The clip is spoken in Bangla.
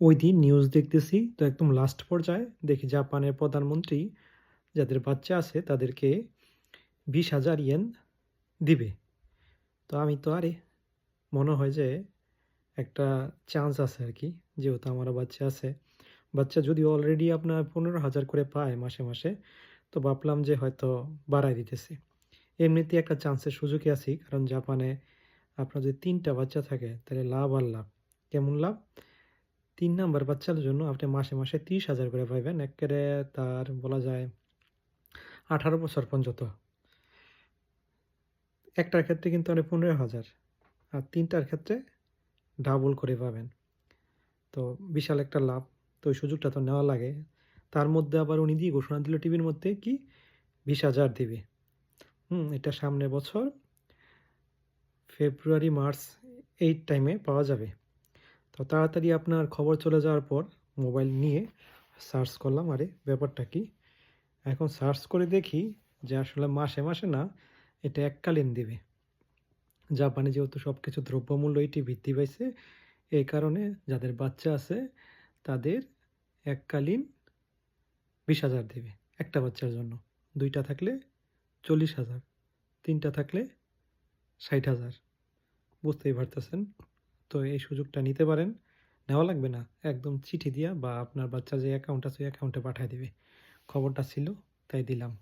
ওই দিন নিউজ দেখতেছি তো একদম লাস্ট পর্যায়ে দেখি জাপানের প্রধানমন্ত্রী যাদের বাচ্চা আছে তাদেরকে বিশ হাজার ইয়েন দিবে। তো আমি তো আরে, মনে হয় যে একটা চান্স আছে আর কি যেহেতু আমারও বাচ্চা আছে। বাচ্চা যদি অলরেডি আপনার পনেরো হাজার করে পায় মাসে মাসে, তো ভাবলাম যে হয়তো বাড়ায় দিতেছে। এমনিতেই একটা চান্সের সুযোগে আছি, কারণ জাপানে আপনার যদি তিনটা বাচ্চা থাকে, তাহলে লাভ আর লাভ। কেমন লাভ? তিন নাম্বার বাচ্চার জন্য আপনি মাসে মাসে তিরিশ হাজার করে পাইবেন। একেবারে তার বলা যায় আঠারো বছর পর্যন্ত। একটার ক্ষেত্রে কিন্তু আপনি পনেরো হাজার আর তিনটার ক্ষেত্রে ডাবল করে পাবেন। তো বিশাল একটা লাভ। তো ওই সুযোগটা তো নেওয়া লাগে। তার মধ্যে আবার উনি দিয়ে ঘোষণা দিল টিভির মধ্যে কি? বিশ হাজার দেবে। হুম, এটা সামনের বছর ফেব্রুয়ারি, মার্চ এই টাইমে পাওয়া যাবে। তো তাড়াতাড়ি আপনার খবর চলে যাওয়ার পর মোবাইল নিয়ে সার্চ করলাম, আরে ব্যাপারটা কি? এখন সার্চ করে দেখি যে আসলে মাসে মাসে না এটা এককালীন দেবে। জাপানে যেহেতু সব কিছু দ্রব্যমূল্য এটি বৃদ্ধি পাইছে এই কারণে যাদের বাচ্চা আছে তাদের এককালীন বিশ হাজার দেবে একটা বাচ্চার জন্য। দুইটা থাকলে চল্লিশ হাজার, তিনটা থাকলে ষাট হাজার। বুঝতেই পারতেছেন? তো এই সুযোগটা নিতে পারেন। নেওয়া লাগবে না। একদম চিঠি দিয়া বা আপনার বাচ্চা যে অ্যাকাউন্ট আছে ওই অ্যাকাউন্টে পাঠিয়ে দিবে। খবরটা ছিল, তাই দিলাম।